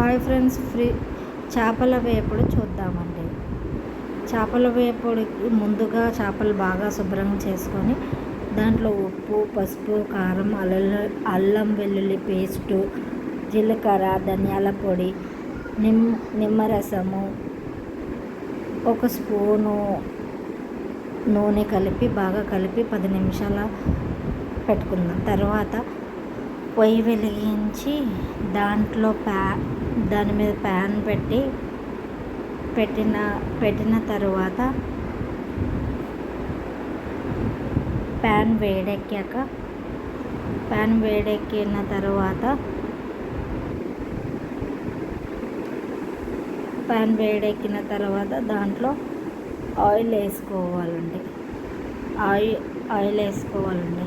Hi friends free చేపల వేపుడు చూద్దామండి. చేపల వేపుడికి ముందుగా చేపలు బాగా శుభ్రం చేసుకొని దాంట్లో ఉప్పు పసుపు కారం అల్ల అల్లం వెల్లుల్లి పేస్టు జీలకర్ర ధనియాల పొడి నిమ్ నిమ్మరసము ఒక స్పూను నూనె కలిపి బాగా కలిపి పది నిమిషాల పెట్టుకుందాం. తర్వాత పొయ్యి వెలిగించి దాంట్లో ప్యా దాని మీద ప్యాన్ పెట్టి పెట్టిన పెట్టిన తర్వాత ప్యాన్ వేడెక్కాక ప్యాన్ వేడెక్కిన తర్వాత ప్యాన్ వేడెక్కిన తర్వాత దాంట్లో ఆయిల్ వేసుకోవాలండి. ఆయిల్ ఆయిల్ వేసుకోవాలండి.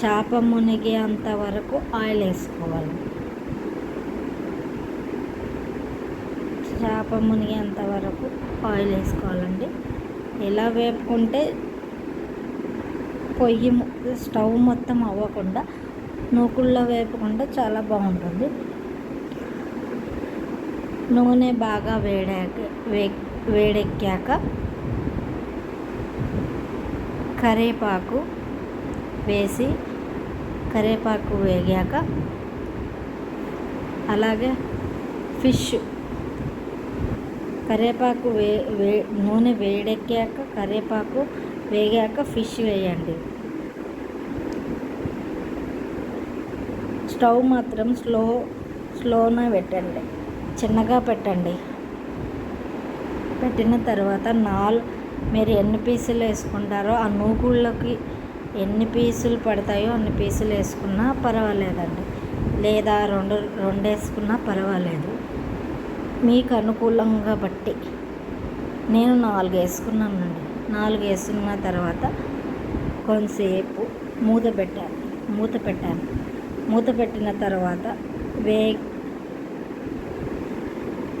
చేప మునిగేంత వరకు ఆయిల్ వేసుకోవాలి. చేప మునిగేంత వరకు ఆయిల్ వేసుకోవాలండి. ఇలా వేపుకుంటే పొయ్యి స్టవ్ మొత్తం అవ్వకుండా నూకుల్లో వేపుకుంటే చాలా బాగుంటుంది. నూనె బాగా వేడాక వే వేడెక్కాక కరివేపాకు వేసి కరివేపాకు వేగాక అలాగే ఫిష్. కరివేపాకు వే వే నూనె వేడెక్కాక కరివేపాకు వేగాక ఫిష్ వేయండి. స్టవ్ మాత్రం స్లో స్లోనే పెట్టండి. చిన్నగా పెట్టండి. పెట్టిన తర్వాత నాలుగు మీరు ఎన్ని పీసులు వేసుకుంటారో ఆ నూగుళ్ళకి ఎన్ని పీసులు పడతాయో అన్ని పీసులు వేసుకున్నా పర్వాలేదండి. లేదా రెండు రెండు వేసుకున్నా పర్వాలేదు. మీకు అనుకూలంగా బట్టి నేను నాలుగు వేసుకున్నానండి. నాలుగు వేసుకున్న తర్వాత కొంతసేపు మూత పెట్టాను. మూత పెట్టాను. మూత పెట్టిన తర్వాత వే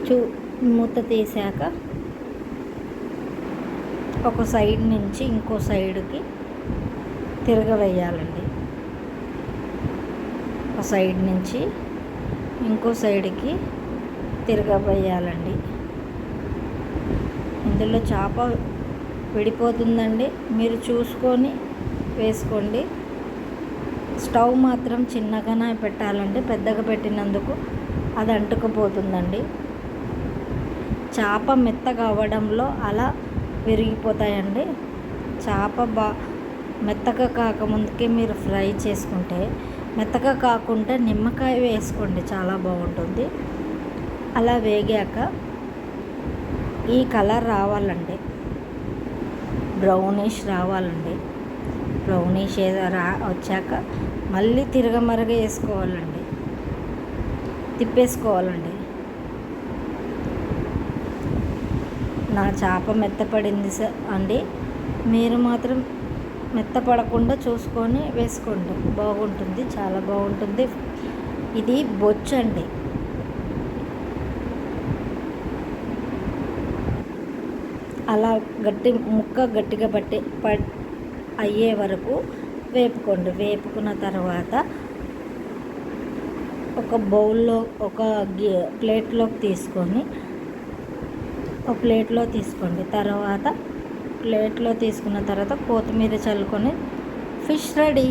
చూ మూత తీసాక ఒక సైడ్ నుంచి ఇంకో సైడ్కి తిరగవేయాలండి. ఒక సైడ్ నుంచి ఇంకో సైడ్కి తిరగవేయాలండి. ఇందులో చేప విడిపోతుందండి. మీరు చూసుకొని వేసుకోండి. స్టవ్ మాత్రం చిన్నగానే పెట్టాలండి. పెద్దగా పెట్టినందుకు అది అంటుకుపోతుందండి. చేప మెత్తగా అవ్వడంలో అలా విరిగిపోతాయండి. చేప బా మెత్తగా కాకముందుకే మీరు ఫ్రై చేసుకుంటే మెత్తగా కాకుండా నిమ్మకాయ వేసుకోండి చాలా బాగుంటుంది. అలా వేగాక ఈ కలర్ రావాలండి. బ్రౌనిష్ రావాలండి. బ్రౌనిష్ రా వచ్చాక మళ్ళీ తిరగమరగ వేసుకోవాలండి. తిప్పేసుకోవాలండి. నా చేప మెత్తపడింది సార్ అండి. మీరు మాత్రం మెత్తపడకుండా చూసుకొని వేసుకోండి బాగుంటుంది చాలా బాగుంటుంది. ఇది బొచ్చు అండి. అలా గట్టి ముక్క గట్టిగా పట్టి ప అయ్యే వరకు వేపుకోండి. వేపుకున్న తర్వాత ఒక బౌల్లో ఒక ప్లేట్లోకి తీసుకొని ఒక ప్లేట్లో తీసుకోండి. తర్వాత ప్లేట్లో తీసుకున్న తర్వాత కొత్తిమీర చల్లుకొని ఫిష్ రెడీ.